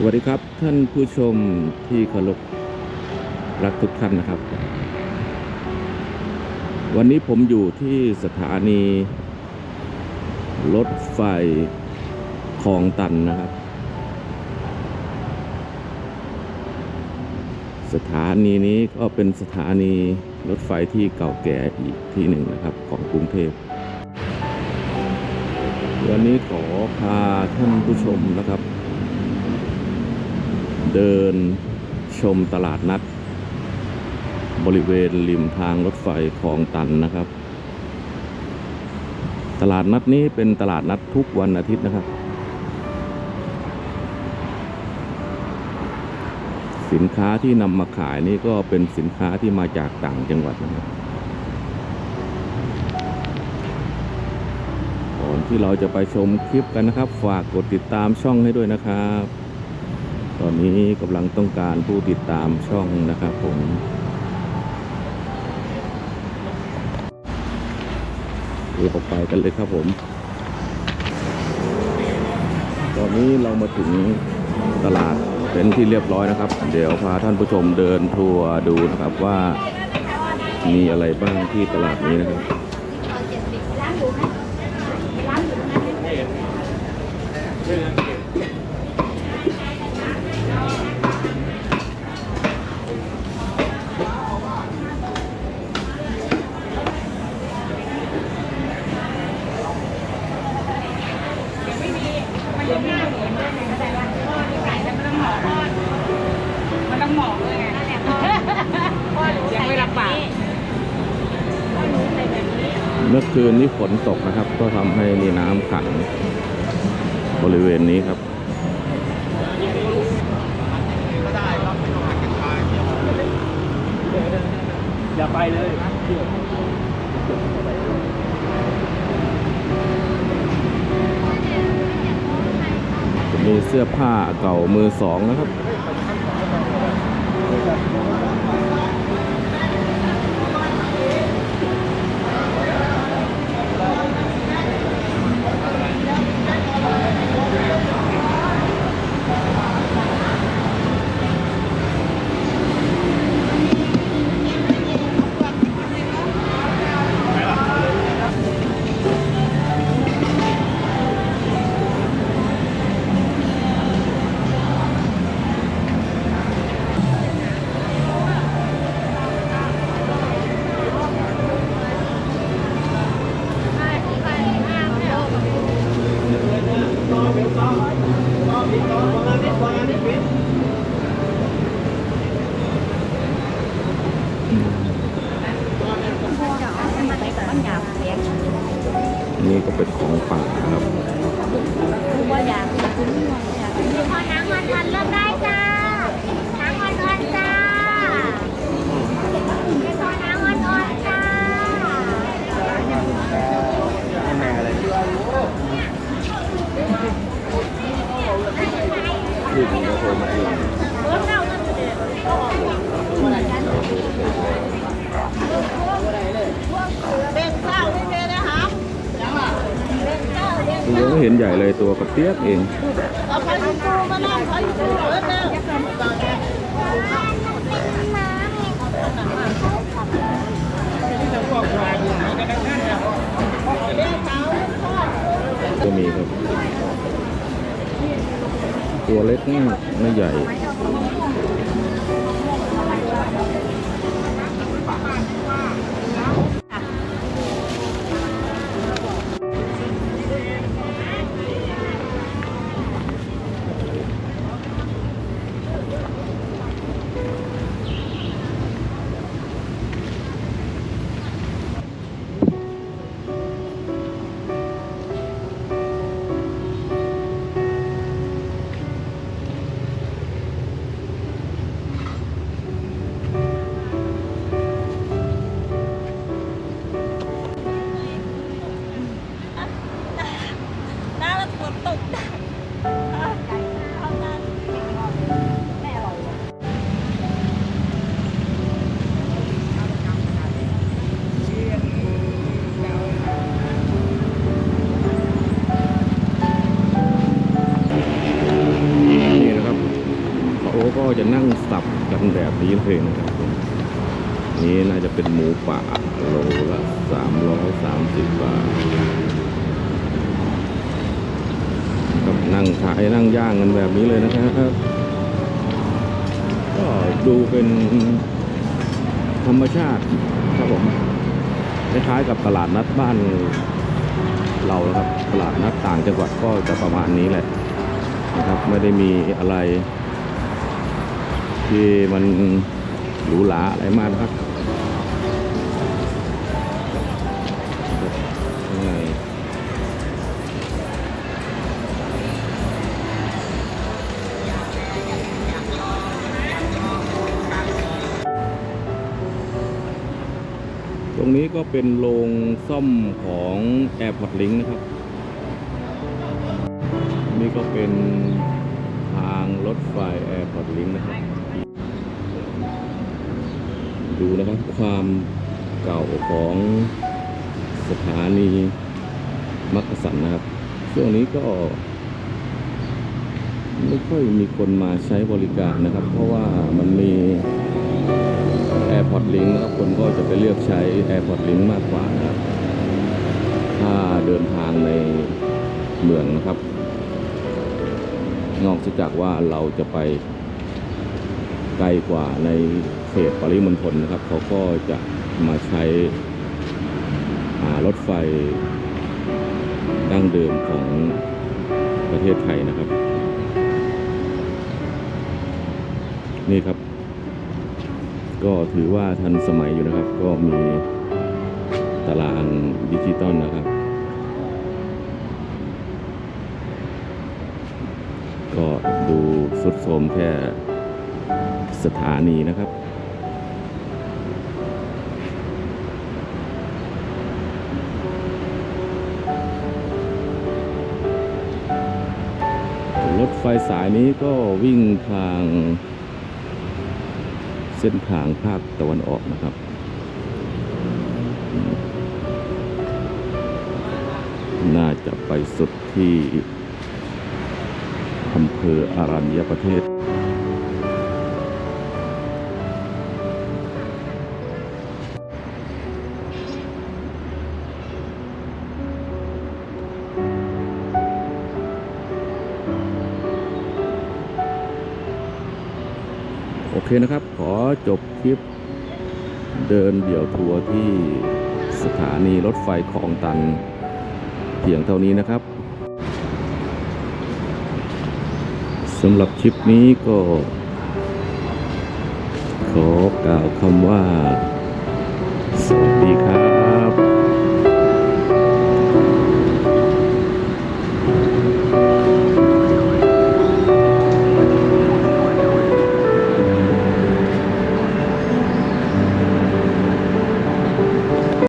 สวัสดีครับท่านผู้ชมที่เคารพรักทุกท่านนะครับ วันนี้ผมอยู่ที่สถานี รถไฟคลองตันนะครับ สถานีนี้ก็เป็นสถานีรถไฟที่เก่าแก่อีกที่หนึ่งนะครับของกรุงเทพวันนี้ขอพาท่านผู้ชมนะครับ เดินชมตลาดนัด บริเวณริมทางรถไฟคลองตันนะครับ ตลาดนัดนี้เป็นตลาดนัดทุกวันอาทิตย์นะครับ สินค้าที่นำมาขายนี่ก็เป็นสินค้าที่มาจากต่างจังหวัดนะครับก่อนที่เราจะไปชมคลิปกันนะครับ ฝากกดติดตามช่องให้ด้วยนะครับ ตอนนี้กำลังต้องการผู้ติดตามช่องนะครับผมเราไปกันเลยครับผม ตอนนี้เรามาถึงตลาดเป็นที่เรียบร้อยนะครับ เดี๋ยวพาท่านผู้ชมเดินทัวร์ดูนะครับว่ามีอะไรบ้างที่ตลาดนี้นะครับมัน คืนนี้ฝนตกนะครับ ก็ทำให้มีน้ำขังบริเวณนี้ครับอย่าไปเลยจะมีเสื้อผ้าเก่ามือสองนะครับ นี่ก็เป็นของป่านะครับว่าอยากกินอยากกินพอน้ำมันวันเริ่มได้ เห็นใหญ่เลยตัวกับเปียกเองก็มีครับ ตัวเล็กนี่ไม่ใหญ่ ขาก็จะนั่งสับกันแบบนี้เลยนะครับนี่น่าจะเป็นหมูป่าโลละสามร้อยสามสิบบาทกับนั่งขายนั่งย่างกันแบบนี้เลยนะครับ ก็ดูเป็นธรรมชาติครับผมคล้ายๆกับตลาดนัดบ้านเราครับตลาดนัดต่างจังหวัดก็จะประมาณนี้แหละนะครับ ไม่ได้มีอะไร ที่มันหรูหราอะไรมากนะครับตรงนี้ก็เป็นโรงซ่อมของ Airport Link นะครับ นี่ก็เป็นทางรถไฟ Airport Link นะครับ ดูนะครับความเก่าของสถานีมักกะสันนะครับช่วงนี้ก็ ไม่ค่อยมีคนมาใช้บริการนะครับ เพราะว่ามันมี AirPod Link นะครับคนก็จะไปเลือกใช้ AirPod Link มากกว่านะครับ ถ้าเดินทางในเมืองนะครับ นอกจากว่าเราจะไป ไกลกว่าในเขตปริมณฑลนะครับ เขาก็จะมาใช้รถไฟดั้งเดิมของประเทศไทยนะครับ นี่ครับ ก็ถือว่าทันสมัยอยู่นะครับ ก็มีตารางดิจิตอลนะครับ ก็ดูสุดโทมแค่ สถานีนะครับรถไฟสายนี้ก็วิ่งทาง เส้นทางภาคตะวันออกนะครับ น่าจะไปสุดที่อำเภออารัญญประเทศ เคนะครับ ขอจบคลิป เดินเดี่ยวทัวร์ที่สถานีรถไฟคลองตันเพียงเท่านี้นะครับสำหรับคลิปนี้ก็ ขอกล่าวคำว่า